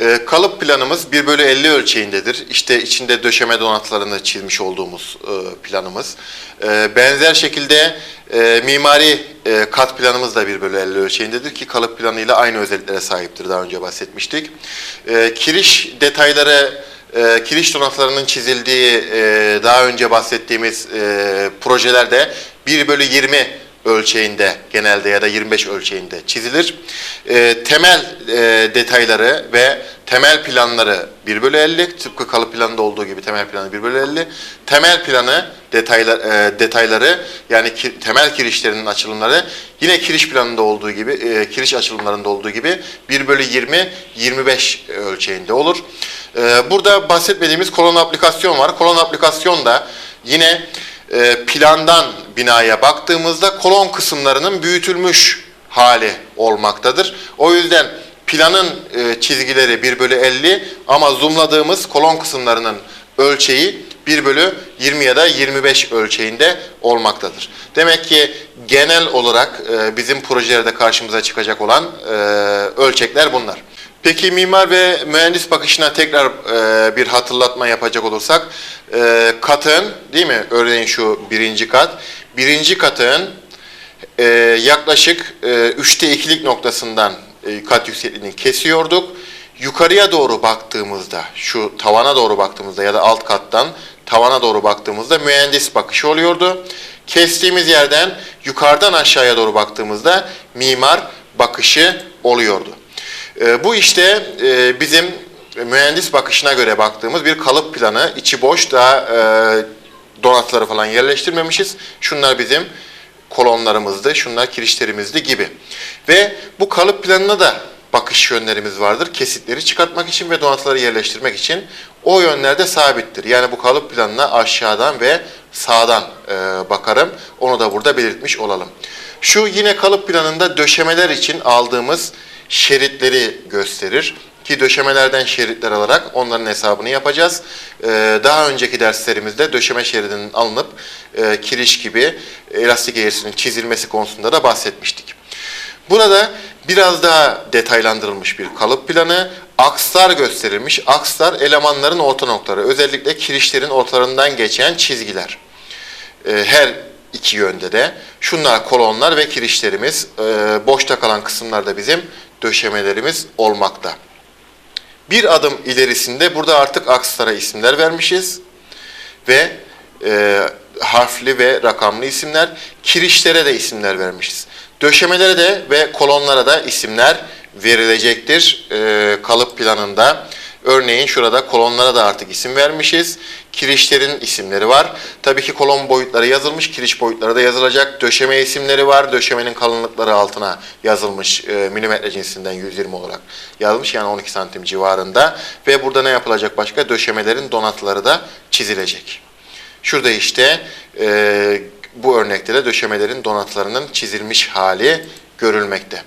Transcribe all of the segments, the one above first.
Ee, kalıp planımız 1 bölü 50 ölçeğindedir. İşte içinde döşeme donatlarını çizmiş olduğumuz e, planımız. Ee, benzer şekilde e, mimari e, kat planımız da 1 bölü 50 ölçeğindedir ki kalıp planıyla aynı özelliklere sahiptir. Daha önce bahsetmiştik. Ee, kiriş detayları e, kiriş donatlarının çizildiği e, daha önce bahsettiğimiz e, projelerde 1 bölü 20 ölçeğinde genelde ya da 25 ölçeğinde çizilir. E, temel e, detayları ve temel planları 1 bölü 50 tıpkı kalıp planında olduğu gibi temel planı 1 bölü 50. Temel planı detaylar, e, detayları yani ki, temel kirişlerinin açılımları yine kiriş planında olduğu gibi e, kiriş açılımlarında olduğu gibi 1 bölü 20 25 ölçeğinde olur. E, burada bahsetmediğimiz kolon aplikasyon var. Kolon aplikasyon da yine e, plandan binaya baktığımızda kolon kısımlarının büyütülmüş hali olmaktadır. O yüzden planın e, çizgileri 1 bölü 50 ama zoomladığımız kolon kısımlarının ölçeği 1 bölü 20 ya da 25 ölçeğinde olmaktadır. Demek ki genel olarak e, bizim projelerde karşımıza çıkacak olan ölçekler bunlar. Peki mimar ve mühendis bakışına tekrar e, bir hatırlatma yapacak olursak, e, katın değil mi? Örneğin şu birinci kat. Birinci katın e, yaklaşık e, üçte ikilik noktasından e, kat yüksekliğini kesiyorduk. Yukarıya doğru baktığımızda, şu tavana doğru baktığımızda ya da alt kattan tavana doğru baktığımızda mühendis bakışı oluyordu. Kestiğimiz yerden yukarıdan aşağıya doğru baktığımızda mimar bakışı oluyordu. E, bu işte e, bizim mühendis bakışına göre baktığımız bir kalıp planı. içi boş daha e, donatları falan yerleştirmemişiz. Şunlar bizim kolonlarımızdı, şunlar kirişlerimizdi gibi. Ve bu kalıp planına da bakış yönlerimiz vardır. Kesitleri çıkartmak için ve donatları yerleştirmek için o yönlerde sabittir. Yani bu kalıp planına aşağıdan ve sağdan e, bakarım. Onu da burada belirtmiş olalım. Şu yine kalıp planında döşemeler için aldığımız şeritleri gösterir. Ki döşemelerden şeritler alarak onların hesabını yapacağız. Ee, daha önceki derslerimizde döşeme şeridinin alınıp e, kiriş gibi elastik eğrisinin çizilmesi konusunda da bahsetmiştik. Burada biraz daha detaylandırılmış bir kalıp planı, akslar gösterilmiş. Akslar elemanların orta noktaları, özellikle kirişlerin ortalarından geçen çizgiler. Ee, her iki yönde de. Şunlar kolonlar ve kirişlerimiz, ee, boşta kalan kısımlarda bizim döşemelerimiz olmakta. Bir adım ilerisinde burada artık akslara isimler vermişiz ve e, harfli ve rakamlı isimler, kirişlere de isimler vermişiz. Döşemelere de ve kolonlara da isimler verilecektir e, kalıp planında. Örneğin şurada kolonlara da artık isim vermişiz. Kirişlerin isimleri var. Tabii ki kolon boyutları yazılmış, kiriş boyutları da yazılacak. Döşeme isimleri var. Döşemenin kalınlıkları altına yazılmış e, milimetre cinsinden 120 olarak yazılmış. Yani 12 santim civarında. Ve burada ne yapılacak başka? Döşemelerin donatıları da çizilecek. Şurada işte e, bu örnekte de döşemelerin donatılarının çizilmiş hali görülmekte.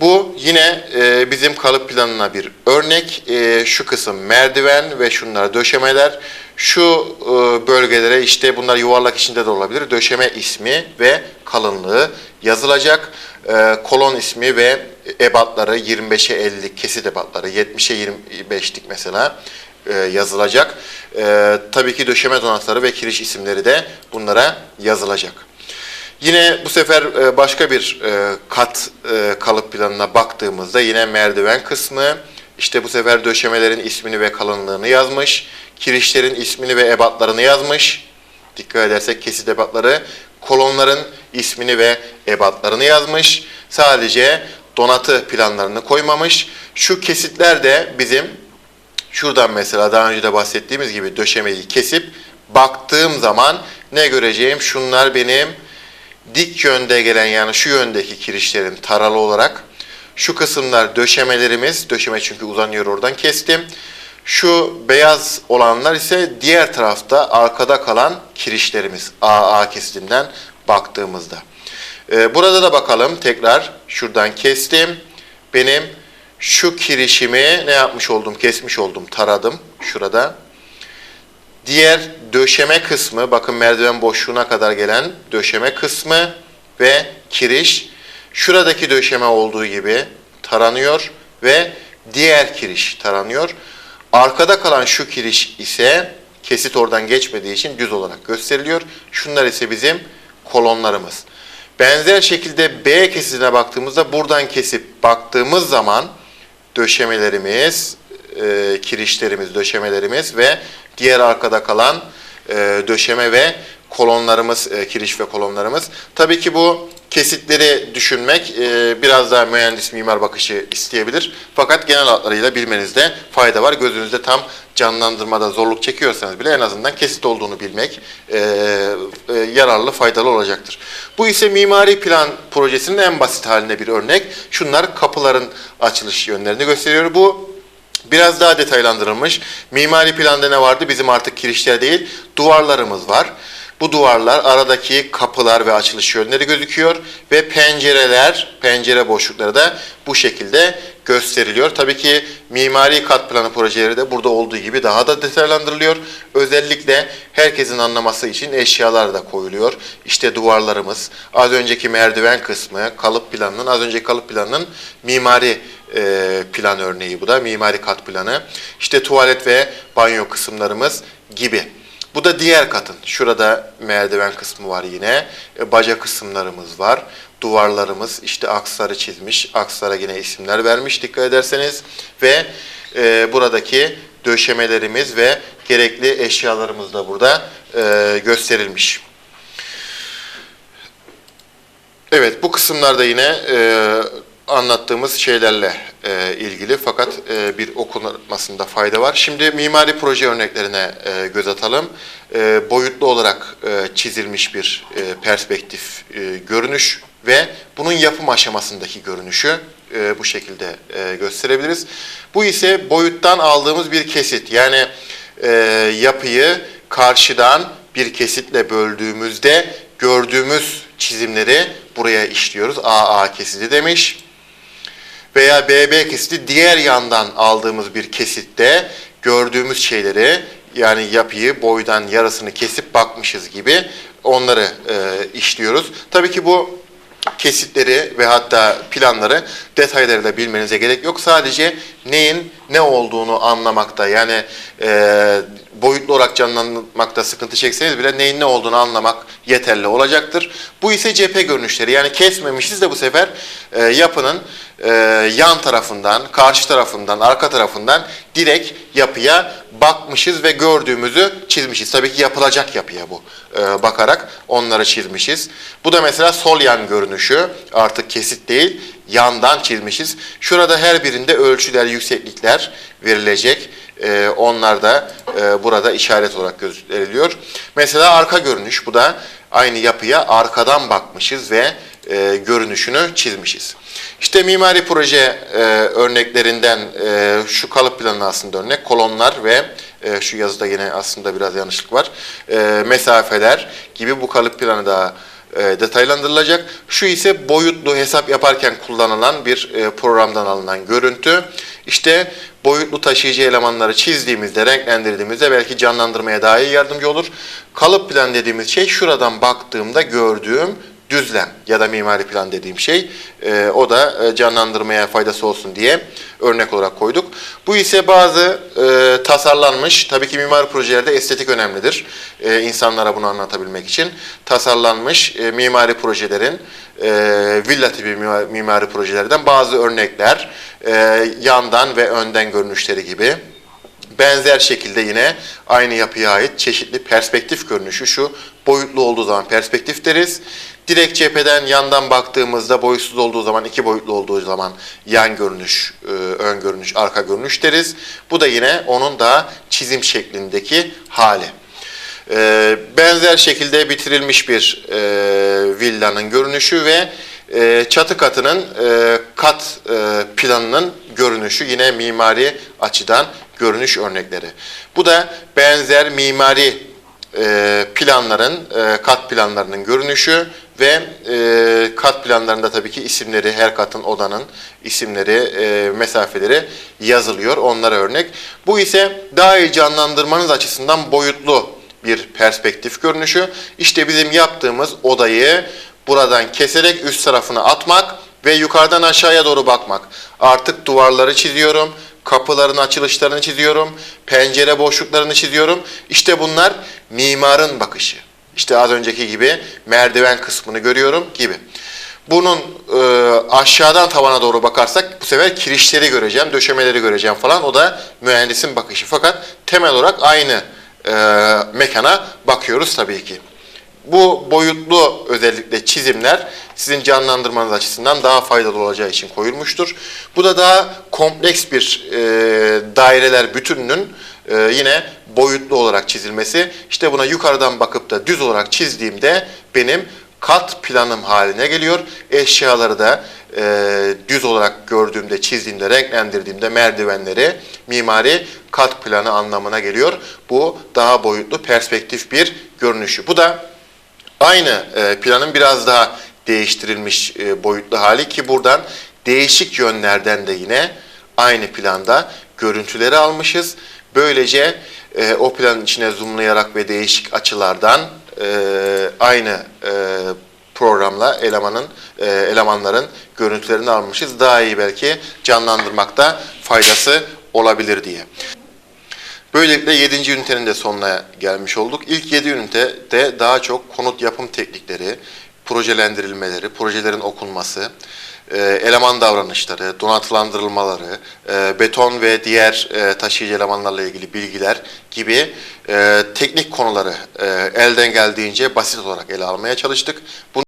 Bu yine e, bizim kalıp planına bir örnek. E, şu kısım merdiven ve şunlar döşemeler. Şu e, bölgelere işte bunlar yuvarlak içinde de olabilir. Döşeme ismi ve kalınlığı yazılacak. E, kolon ismi ve ebatları 25'e 50'lik kesit ebatları 70'e 25'lik mesela e, yazılacak. E, tabii ki döşeme donatları ve kiriş isimleri de bunlara yazılacak. Yine bu sefer e, başka bir e, kat e, kalıp planına baktığımızda yine merdiven kısmı, işte bu sefer döşemelerin ismini ve kalınlığını yazmış, kirişlerin ismini ve ebatlarını yazmış. Dikkat edersek kesit ebatları, kolonların ismini ve ebatlarını yazmış. Sadece donatı planlarını koymamış. Şu kesitler de bizim şuradan mesela daha önce de bahsettiğimiz gibi döşemeyi kesip baktığım zaman ne göreceğim? Şunlar benim dik yönde gelen yani şu yöndeki kirişlerin taralı olarak şu kısımlar döşemelerimiz. Döşeme çünkü uzanıyor oradan kestim. Şu beyaz olanlar ise diğer tarafta arkada kalan kirişlerimiz AA kesitinden baktığımızda. Ee, burada da bakalım tekrar şuradan kestim. Benim şu kirişimi ne yapmış oldum? Kesmiş oldum, taradım şurada. Diğer döşeme kısmı, bakın merdiven boşluğuna kadar gelen döşeme kısmı ve kiriş şuradaki döşeme olduğu gibi taranıyor ve diğer kiriş taranıyor. Arkada kalan şu kiriş ise kesit oradan geçmediği için düz olarak gösteriliyor. Şunlar ise bizim kolonlarımız. Benzer şekilde B kesitine baktığımızda buradan kesip baktığımız zaman döşemelerimiz, e, kirişlerimiz, döşemelerimiz ve diğer arkada kalan e, döşeme ve kolonlarımız, e, kiriş ve kolonlarımız. Tabii ki bu kesitleri düşünmek e, biraz daha mühendis mimar bakışı isteyebilir. Fakat genel hatlarıyla bilmenizde fayda var. Gözünüzde tam canlandırmada zorluk çekiyorsanız bile en azından kesit olduğunu bilmek e, e, yararlı, faydalı olacaktır. Bu ise mimari plan projesinin en basit haline bir örnek. Şunlar kapıların açılış yönlerini gösteriyor. Bu Biraz daha detaylandırılmış. Mimari planda ne vardı? Bizim artık kirişler değil, duvarlarımız var. Bu duvarlar aradaki kapılar ve açılış yönleri gözüküyor ve pencereler, pencere boşlukları da bu şekilde gösteriliyor. Tabii ki mimari kat planı projeleri de burada olduğu gibi daha da detaylandırılıyor. Özellikle herkesin anlaması için eşyalar da koyuluyor. İşte duvarlarımız, az önceki merdiven kısmı, kalıp planının, az önceki kalıp planının mimari e, plan örneği bu da, mimari kat planı. İşte tuvalet ve banyo kısımlarımız gibi. Bu da diğer katın. Şurada merdiven kısmı var yine. E, baca kısımlarımız var. Duvarlarımız işte aksarı çizmiş. Aksara yine isimler vermiş dikkat ederseniz. Ve e, buradaki döşemelerimiz ve gerekli eşyalarımız da burada e, gösterilmiş. Evet bu kısımlarda yine e, anlattığımız şeylerle e, ilgili fakat e, bir okunmasında fayda var. Şimdi mimari proje örneklerine e, göz atalım. E, boyutlu olarak e, çizilmiş bir e, perspektif e, görünüş ve bunun yapım aşamasındaki görünüşü e, bu şekilde e, gösterebiliriz. Bu ise boyuttan aldığımız bir kesit. Yani e, yapıyı karşıdan bir kesitle böldüğümüzde gördüğümüz çizimleri buraya işliyoruz. AA kesidi demiş veya BB kesiti diğer yandan aldığımız bir kesitte gördüğümüz şeyleri yani yapıyı boydan yarısını kesip bakmışız gibi onları e, işliyoruz. Tabii ki bu kesitleri ve hatta planları detayları da bilmenize gerek yok. Sadece neyin ne olduğunu anlamakta yani e, boyutlu olarak canlandırmakta sıkıntı çekseniz bile neyin ne olduğunu anlamak yeterli olacaktır. Bu ise cephe görünüşleri yani kesmemişiz de bu sefer e, yapının e, yan tarafından, karşı tarafından, arka tarafından direkt yapıya bakmışız ve gördüğümüzü çizmişiz. Tabii ki yapılacak yapıya bu e, bakarak onları çizmişiz. Bu da mesela sol yan görünüşü artık kesit değil yandan çizmişiz. Şurada her birinde ölçüler, yükseklikler verilecek. E, onlar da e, burada işaret olarak gösteriliyor. Mesela arka görünüş bu da aynı yapıya arkadan bakmışız ve e, görünüşünü çizmişiz. İşte mimari proje e, örneklerinden e, şu kalıp planı aslında örnek. Kolonlar ve e, şu yazıda yine aslında biraz yanlışlık var. E, mesafeler gibi bu kalıp planı da detaylandırılacak. Şu ise boyutlu hesap yaparken kullanılan bir e, programdan alınan görüntü. İşte boyutlu taşıyıcı elemanları çizdiğimizde, renklendirdiğimizde belki canlandırmaya daha iyi yardımcı olur. Kalıp plan dediğimiz şey şuradan baktığımda gördüğüm düzlem ya da mimari plan dediğim şey e, o da e, canlandırmaya faydası olsun diye örnek olarak koyduk. Bu ise bazı e, tasarlanmış, tabii ki mimari projelerde estetik önemlidir. E, insanlara bunu anlatabilmek için tasarlanmış e, mimari projelerin e, villa tipi mimari, projelerden bazı örnekler e, yandan ve önden görünüşleri gibi. Benzer şekilde yine aynı yapıya ait çeşitli perspektif görünüşü şu boyutlu olduğu zaman perspektif deriz. Direkt cepheden yandan baktığımızda boyutsuz olduğu zaman, iki boyutlu olduğu zaman yan görünüş, e, ön görünüş, arka görünüş deriz. Bu da yine onun da çizim şeklindeki hali. E, benzer şekilde bitirilmiş bir e, villanın görünüşü ve çatı katının kat planının görünüşü yine mimari açıdan görünüş örnekleri. Bu da benzer mimari planların, kat planlarının görünüşü ve e, kat planlarında tabii ki isimleri, her katın odanın isimleri, e, mesafeleri yazılıyor. Onlara örnek. Bu ise daha iyi canlandırmanız açısından boyutlu bir perspektif görünüşü. İşte bizim yaptığımız odayı buradan keserek üst tarafına atmak ve yukarıdan aşağıya doğru bakmak. Artık duvarları çiziyorum, kapıların açılışlarını çiziyorum, pencere boşluklarını çiziyorum. İşte bunlar mimarın bakışı. İşte az önceki gibi merdiven kısmını görüyorum gibi. Bunun e, aşağıdan tavana doğru bakarsak bu sefer kirişleri göreceğim, döşemeleri göreceğim falan. O da mühendisin bakışı. Fakat temel olarak aynı e, mekana bakıyoruz tabii ki. Bu boyutlu özellikle çizimler sizin canlandırmanız açısından daha faydalı olacağı için koyulmuştur. Bu da daha kompleks bir e, daireler bütününün e, yine boyutlu olarak çizilmesi. İşte buna yukarıdan bakıp da düz olarak çizdiğimde benim kat planım haline geliyor. Eşyaları da e, düz olarak gördüğümde, çizdiğimde, renklendirdiğimde merdivenleri mimari kat planı anlamına geliyor. Bu daha boyutlu, perspektif bir görünüşü. Bu da Aynı e, planın biraz daha değiştirilmiş e, boyutlu hali ki buradan değişik yönlerden de yine aynı planda görüntüleri almışız. Böylece e, o planın içine zoomlayarak ve değişik açılardan aynı programla elemanın e, elemanların görüntülerini almışız. Daha iyi belki canlandırmakta faydası olabilir diye. Böylelikle 7. ünitenin de sonuna gelmiş olduk. İlk 7 ünitede daha çok konut yapım teknikleri, projelendirilmeleri, projelerin okunması, e, eleman davranışları, donatılandırılmaları, e, beton ve diğer e, taşıyıcı elemanlarla ilgili bilgiler gibi teknik konuları elden geldiğince basit olarak ele almaya çalıştık. Bunu